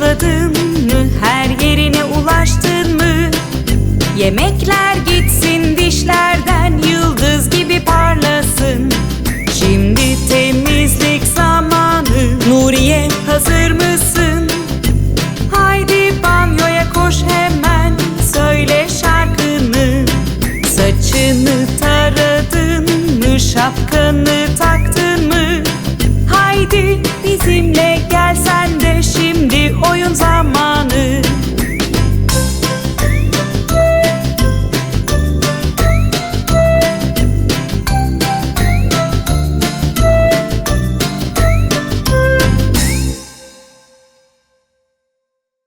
Fırçaladın mı? Her yerine ulaştın mı? Yemekler gitsin dişlerden Yıldız gibi parlasın Şimdi temizlik zamanı Nuriye hazır mısın? Haydi banyoya koş hemen Söyle şarkını Saçını taradın mı? Şapkanı taktın